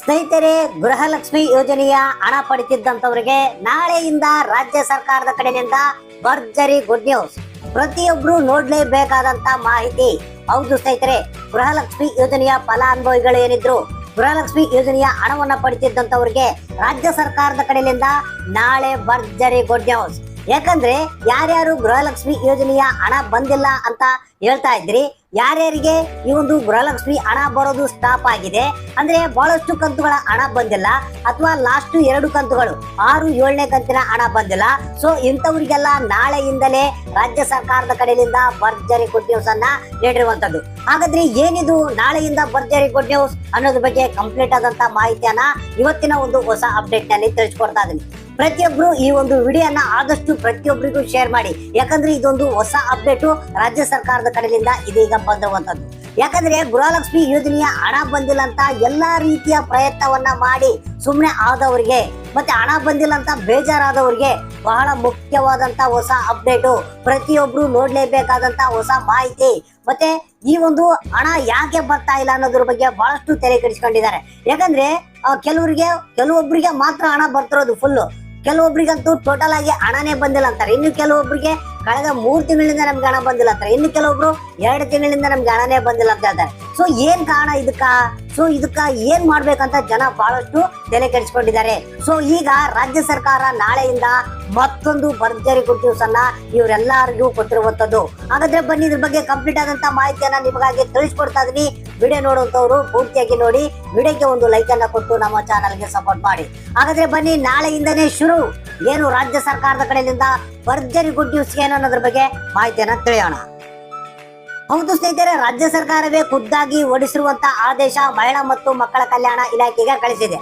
ಸ್ನೇಹಿತರೆ, ಗೃಹಲಕ್ಷ್ಮಿ ಯೋಜನೆಯ ಹಣ ಪಡಿತಿದ್ದಂತವರಿಗೆ ನಾಳೆಯಿಂದ ರಾಜ್ಯ ಸರ್ಕಾರದ ಕಡೆಯಿಂದ ಭರ್ಜರಿ ಗುಡ್ ನ್ಯೂಸ್ ಪ್ರತಿಯೊಬ್ರು ನೋಡ್ಲೇಬೇಕಾದಂತ ಮಾಹಿತಿ. ಹೌದು ಸ್ನೇಹಿತರೆ, ಗೃಹಲಕ್ಷ್ಮಿ ಯೋಜನೆಯ ಫಲಾನುಭವಿಗಳು ಏನಿದ್ರು, ಗೃಹಲಕ್ಷ್ಮಿ ಯೋಜನೆಯ ಹಣವನ್ನ ಪಡಿತಿದ್ದಂತವರಿಗೆ ರಾಜ್ಯ ಸರ್ಕಾರದ ಕಡೆಯಿಂದ ನಾಳೆ ಭರ್ಜರಿ ಗುಡ್ ನ್ಯೂಸ್ ಯಾಕಂದ್ರೆ ಯಾರ್ಯಾರು ಗೃಹಲಕ್ಷ್ಮಿ ಯೋಜನೆಯ ಹಣ ಬಂದಿಲ್ಲ ಅಂತ ಹೇಳ್ತಾ ಇದ್ರಿ, ಯಾರ್ಯಾರಿಗೆ ಈ ಒಂದು ಗೃಹಲಕ್ಷ್ಮಿ ಹಣ ಬರೋದು ಸ್ಟಾಪ್ ಆಗಿದೆ, ಅಂದ್ರೆ ಬಹಳಷ್ಟು ಕಂತುಗಳ ಹಣ ಬಂದಿಲ್ಲ ಅಥವಾ ಲಾಸ್ಟ್ ಎರಡು ಕಂತುಗಳು, ಆರು ಏಳನೇ ಕಂತಿನ ಹಣ ಬಂದಿಲ್ಲ. ಸೊ ಇಂಥವ್ರಿಗೆಲ್ಲ ನಾಳೆಯಿಂದಲೇ ರಾಜ್ಯ ಸರ್ಕಾರದ ಕಡೆಯಿಂದ ಭರ್ಜರಿ ಗುಡ್ ನ್ಯೂಸ್ ಅನ್ನ ನೀಡಿರುವಂತದ್ದು ಹಾಗಾದ್ರೆ ಏನಿದು ನಾಳೆಯಿಂದ ಭರ್ಜರಿ ಗುಡ್ ನ್ಯೂಸ್ ಅನ್ನೋದ್ರ ಬಗ್ಗೆ ಕಂಪ್ಲೀಟ್ ಆದಂತ ಮಾಹಿತಿಯನ್ನ ಇವತ್ತಿನ ಒಂದು ಹೊಸ ಅಪ್ಡೇಟ್ನಲ್ಲಿ ತಿಳಿಸ್ಕೊಡ್ತಾ ಇದೀನಿ. ಪ್ರತಿಯೊಬ್ರು ಈ ಒಂದು ವಿಡಿಯೋನ ಆದಷ್ಟು ಪ್ರತಿಯೊಬ್ಬರಿಗೂ ಶೇರ್ ಮಾಡಿ. ಯಾಕಂದ್ರೆ ಇದೊಂದು ಹೊಸ ಅಪ್ಡೇಟ್ ರಾಜ್ಯ ಸರ್ಕಾರದ ಕಡೆಯಿಂದ ಇದೀಗ ಬಂದಿರುವಂತದ್ದು ಯಾಕಂದ್ರೆ ಗೃಹಲಕ್ಷ್ಮಿ ಯೋಜನೆಯ ಹಣ ಬಂದಿಲ್ಲ ಅಂತ ಎಲ್ಲಾ ರೀತಿಯ ಪ್ರಯತ್ನವನ್ನ ಮಾಡಿ ಸುಮ್ಮನೆ ಆದವರಿಗೆ, ಮತ್ತೆ ಹಣ ಬಂದಿಲ್ಲ ಅಂತ ಬೇಜಾರಾದವರಿಗೆ ಬಹಳ ಮುಖ್ಯವಾದಂತ ಹೊಸ ಅಪ್ಡೇಟು ಪ್ರತಿಯೊಬ್ರು ನೋಡ್ಲೇಬೇಕಾದಂತ ಹೊಸ ಮಾಹಿತಿ. ಮತ್ತೆ ಈ ಒಂದು ಹಣ ಯಾಕೆ ಬರ್ತಾ ಇಲ್ಲ ಅನ್ನೋದ್ರ ಬಗ್ಗೆ ಬಹಳಷ್ಟು ತೆರೆ ಕೆಡಿಸ್ಕೊಂಡಿದ್ದಾರೆ. ಯಾಕಂದ್ರೆ ಕೆಲವರಿಗೆ ಕೆಲವೊಬ್ಬರಿಗೆ ಮಾತ್ರ ಹಣ ಬರ್ತಿರೋದು ಫುಲ್ಲು ಕೆಲವೊಬ್ರಿಗಂತೂ ಟೋಟಲ್ ಆಗಿ ಹಣನೇ ಬಂದಿಲ್ಲ ಅಂತಾರೆ. ಇನ್ನು ಕೆಲವೊಬ್ರಿಗೆ ಕಳೆದ ಮೂರ್ ತಿಂಗಳಿಂದ ನಮ್ಗೆ ಹಣ ಬಂದಿಲ್ಲ ಅಂತಾರೆ. ಇನ್ನು ಕೆಲವೊಬ್ರು ಎರಡು ತಿಂಗಳಿಂದ ನಮ್ಗೆ ಹಣನೇ ಬಂದಿಲ್ಲ ಅಂತ ಹೇಳ್ತಾರೆ. ಸೊ ಏನ್ ಕಾರಣ ಇದಕ್ಕ? ಸೊ ಇದಕ್ಕ ಏನ್ ಮಾಡ್ಬೇಕಂತ ಜನ ಬಹಳಷ್ಟು ತಲೆ ಕೆಡಿಸ್ಕೊಂಡಿದ್ದಾರೆ. ಸೊ ಈಗ ರಾಜ್ಯ ಸರ್ಕಾರ ನಾಳೆಯಿಂದ ಮತ್ತೊಂದು ಭರ್ಜರಿ ಗುಡ್ ನ್ಯೂಸ್ ಅನ್ನ ಇವರೆಲ್ಲರಿಗೂ ಕೊಟ್ಟಿರುವಂತದ್ದು ಹಾಗಾದ್ರೆ ಬನ್ನಿ, ಇದ್ರ ಬಗ್ಗೆ ಕಂಪ್ಲೀಟ್ ಆದಂತ ಮಾಹಿತಿಯನ್ನ ನಿಮಗಾಗಿ ತಿಳಿಸ್ಕೊಡ್ತಾ ಇದೀನಿ. ವಿಡಿಯೋ ನೋಡುವಂತವ್ರು ಪೂರ್ತಿಯಾಗಿ ನೋಡಿ, ವಿಡಿಯೋಗೆ ಒಂದು ಲೈಕ್ ಅನ್ನ ಕೊಟ್ಟು ನಮ್ಮ ಚಾನಲ್ಗೆ ಸಪೋರ್ಟ್ ಮಾಡಿ. ಹಾಗಾದ್ರೆ ಬನ್ನಿ, ನಾಳೆಯಿಂದನೇ ಶುರು. ಏನು ರಾಜ್ಯ ಸರ್ಕಾರದ ಕಡೆಯಿಂದ ಭರ್ಜರಿ ಗುಡ್ ನ್ಯೂಸ್ ಏನು ಅನ್ನೋದ್ರ ಬಗ್ಗೆ ಮಾಹಿತಿಯನ್ನ ತಿಳಿಯೋಣ. ಹೌದು ಸ್ನೇಹಿತರೆ, ರಾಜ್ಯ ಸರ್ಕಾರವೇ ಖುದ್ದಾಗಿ ಹೊರಡಿಸಿರುವಂತಹ ಆದೇಶ ಮಹಿಳಾ ಮತ್ತು ಮಕ್ಕಳ ಕಲ್ಯಾಣ ಇಲಾಖೆಗೆ ಕಳಿಸಿದೆ.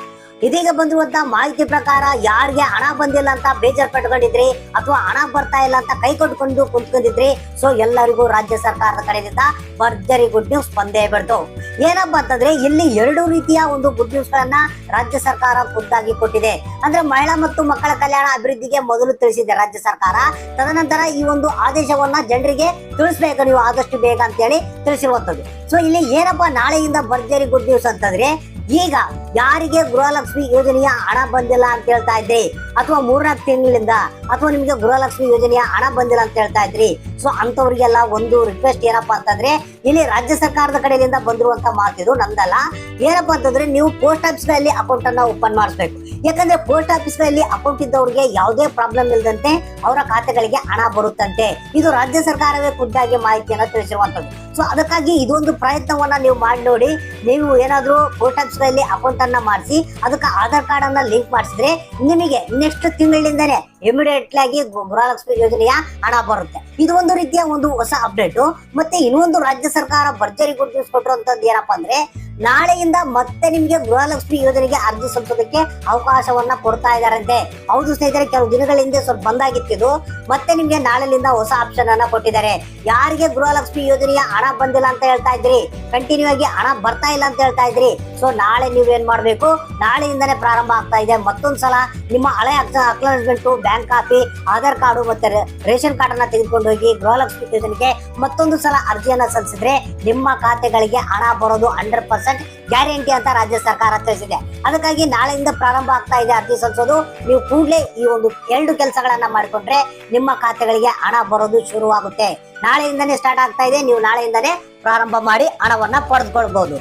ಇದೀಗ ಬಂದಿರುವಂತ ಮಾಹಿತಿ ಪ್ರಕಾರ ಯಾರಿಗೆ ಹಣ ಬಂದಿಲ್ಲ ಅಂತ ಬೇಜಾರ್ ಪಟ್ಕೊಂಡಿದ್ರಿ ಅಥವಾ ಹಣ ಬರ್ತಾ ಇಲ್ಲ ಅಂತ ಕೈ ಕೊಟ್ಕೊಂಡು ಕುಂತ್ಕೊಂಡಿದ್ರಿ? ಸೊ ಎಲ್ಲರಿಗೂ ರಾಜ್ಯ ಸರ್ಕಾರದ ಕಡೆಯಿಂದ ಭರ್ಜರಿ ಗುಡ್ ನ್ಯೂಸ್ ಬಂದೇ ಬಿಡ್ತು. ಏನಪ್ಪಾ ಅಂತಂದ್ರೆ ಇಲ್ಲಿ ಎರಡು ರೀತಿಯ ಒಂದು ಗುಡ್ ನ್ಯೂಸ್ ಗಳನ್ನ ರಾಜ್ಯ ಸರ್ಕಾರ ಖುದ್ದಾಗಿ ಕೊಟ್ಟಿದೆ. ಅಂದ್ರೆ ಮಹಿಳಾ ಮತ್ತು ಮಕ್ಕಳ ಕಲ್ಯಾಣ ಅಭಿವೃದ್ಧಿಗೆ ಮೊದಲು ತಿಳಿಸಿದೆ ರಾಜ್ಯ ಸರ್ಕಾರ. ತದನಂತರ ಈ ಒಂದು ಆದೇಶವನ್ನ ಜನರಿಗೆ ತಿಳಿಸ್ಬೇಕು ನೀವು ಆದಷ್ಟು ಬೇಗ ಅಂತೇಳಿ ತಿಳಿಸಿರುವಂತದ್ದು. ಸೊ ಇಲ್ಲಿ ಏನಪ್ಪಾ ನಾಳೆಯಿಂದ ಭರ್ಜರಿ ಗುಡ್ ನ್ಯೂಸ್ ಅಂತಂದ್ರೆ ಈಗ ಯಾರಿಗೆ ಗೃಹಲಕ್ಷ್ಮಿ ಯೋಜನೆಯ ಹಣ ಬಂದಿಲ್ಲ ಅಂತ ಹೇಳ್ತಾ ಇದ್ರಿ? ಅಥವಾ ಮೂರ್ನಾಲ್ಕು ತಿಂಗಳಿಂದ ಅಥವಾ ನಿಮ್ಗೆ ಗೃಹಲಕ್ಷ್ಮಿ ಯೋಜನೆಯ ಹಣ ಬಂದಿಲ್ಲ ಅಂತ ಹೇಳ್ತಾ ಇದ್ರಿ? ಸೊ ಅಂತವ್ರಿಗೆಲ್ಲ ಒಂದು ರಿಕ್ವೆಸ್ಟ್ ಏನಪ್ಪಾ ಅಂತಂದ್ರೆ ಇಲ್ಲಿ ರಾಜ್ಯ ಸರ್ಕಾರದ ಕಡೆಯಿಂದ ಬಂದಿರುವಂತ ಮಾತಿದು ನಮ್ದಲ್ಲ ಏನಪ್ಪಾ ಅಂತಂದ್ರೆ ನೀವು ಪೋಸ್ಟ್ ಆಫೀಸ್ನಲ್ಲಿ ಅಕೌಂಟ್ ಅನ್ನ ಓಪನ್ ಮಾಡಿಸ್ಬೇಕು. ಯಾಕಂದ್ರೆ ಪೋಸ್ಟ್ ಆಫೀಸ್ನಲ್ಲಿ ಅಕೌಂಟ್ ಇದ್ದವ್ರಿಗೆ ಯಾವುದೇ ಪ್ರಾಬ್ಲಮ್ ಇಲ್ಲದಂತೆ ಅವರ ಖಾತೆಗಳಿಗೆ ಹಣ ಬರುತ್ತಂತೆ. ಇದು ರಾಜ್ಯ ಸರ್ಕಾರವೇ ಖುದ್ದಾಗಿ ಮಾಹಿತಿಯನ್ನ ತಿಳಿಸಿರುವಂತದ್ದು. ಸೊ ಅದಕ್ಕಾಗಿ ಇದೊಂದು ಪ್ರಯತ್ನವನ್ನ ನೀವು ಮಾಡಿ ನೋಡಿ. ನೀವು ಏನಾದ್ರೂ ಪೋಸ್ಟ್ ಆಫೀಸ್ನಲ್ಲಿ ಅಕೌಂಟ್ ಅನ್ನ ಮಾಡಿಸಿ, ಅದಕ್ಕೆ ಆಧಾರ್ ಕಾರ್ಡ್ ಅನ್ನ ಲಿಂಕ್ ಮಾಡಿಸಿದ್ರೆ ನಿಮಗೆ ನೆಕ್ಸ್ಟ್ ತಿಂಗಳಿಂದನೇ ಇಮಿಡಿಯೇಟ್ ಆಗಿ ಗೃಹಲಕ್ಷ್ಮಿ ಯೋಜನೆಯ ಹಣ ಬರುತ್ತೆ. ಇದು ಒಂದು ರೀತಿಯ ಒಂದು ಹೊಸ ಅಪ್ಡೇಟ್ ಮತ್ತೆ ಇನ್ನೊಂದು ರಾಜ್ಯ ಸರ್ಕಾರ ಭರ್ಜರಿ ಗುಡ್ ನ್ಯೂಸ್ ಕೊಟ್ಟಿರುವಂತದ್ದು ಏನಪ್ಪಾ ಅಂದ್ರೆ ನಾಳೆಯಿಂದ ಮತ್ತೆ ನಿಮ್ಗೆ ಗೃಹಲಕ್ಷ್ಮಿ ಯೋಜನೆಗೆ ಅರ್ಜಿ ಸಲ್ಲಿಸೋದಕ್ಕೆ ಅವಕಾಶವನ್ನ ಕೊಡ್ತಾ ಇದಾರಂತೆ. ಹೌದು ಸ್ನೇಹಿತರೆ, ಕೆಲವು ದಿನಗಳ ಹಿಂದೆ ಸ್ವಲ್ಪ ಬಂದಾಗಿತ್ತಿದ್ದು ಮತ್ತೆ ನಿಮ್ಗೆ ನಾಳೆಲಿಂದ ಹೊಸ ಆಪ್ಷನ್ ಅನ್ನ ಕೊಟ್ಟಿದ್ದಾರೆ. ಯಾರಿಗೆ ಗೃಹಲಕ್ಷ್ಮಿ ಯೋಜನೆಯ ಹಣ ಬಂದಿಲ್ಲ ಅಂತ ಹೇಳ್ತಾ ಇದ್ರಿ? ಕಂಟಿನ್ಯೂ ಆಗಿ ಹಣ ಬರ್ತಾ ಇಲ್ಲ ಅಂತ ಹೇಳ್ತಾ ಇದ್ರಿ? ಸೊ ನಾಳೆ ನೀವೇನ್ ಮಾಡ್ಬೇಕು? ನಾಳೆಯಿಂದನೇ ಪ್ರಾರಂಭ ಆಗ್ತಾ ಇದೆ. ಮತ್ತೊಂದು ಸಲ ನಿಮ್ಮ ಹಳೆ acknowledgement bank copy Aadhaar card ಮತ್ತೆ ರೇಷನ್ ಕಾರ್ಡ್ ಅನ್ನ ತೆಗೆದುಕೊಂಡು ಹೋಗಿ ಗೃಹಲಕ್ಷ್ಮಿ ಯೋಜನೆಗೆ ಮತ್ತೊಂದು ಸಲ ಅರ್ಜಿಯನ್ನ ಸಲ್ಲಿಸಿದ್ರೆ ನಿಮ್ಮ ಖಾತೆಗಳಿಗೆ ಹಣ ಬರೋದು ಹಂಡ್ರೆಡ್ ಪರ್ಸೆಂಟ್ ಗ್ಯಾರಂಟಿ ಅಂತ ರಾಜ್ಯ ಸರ್ಕಾರ ತಿಳಿಸಿದೆ. ಅದಕ್ಕಾಗಿ ನಾಳೆಯಿಂದ ಪ್ರಾರಂಭ ಆಗ್ತಾ ಇದೆ ಅರ್ಜಿ ಸಲ್ಲಿಸೋದು. ನೀವು ಕೂಡಲೇ ಈ ಒಂದು ಎರಡು ಕೆಲಸಗಳನ್ನ ಮಾಡಿಕೊಂಡ್ರೆ ನಿಮ್ಮ ಖಾತೆಗಳಿಗೆ ಹಣ ಬರೋದು ಶುರುವಾಗುತ್ತೆ. ನಾಳೆಯಿಂದನೇ ಸ್ಟಾರ್ಟ್ ಆಗ್ತಾ ಇದೆ. ನೀವು ನಾಳೆಯಿಂದನೇ ಪ್ರಾರಂಭ ಮಾಡಿ ಹಣವನ್ನ ಪಡೆದುಕೊಳ್ಬಹುದು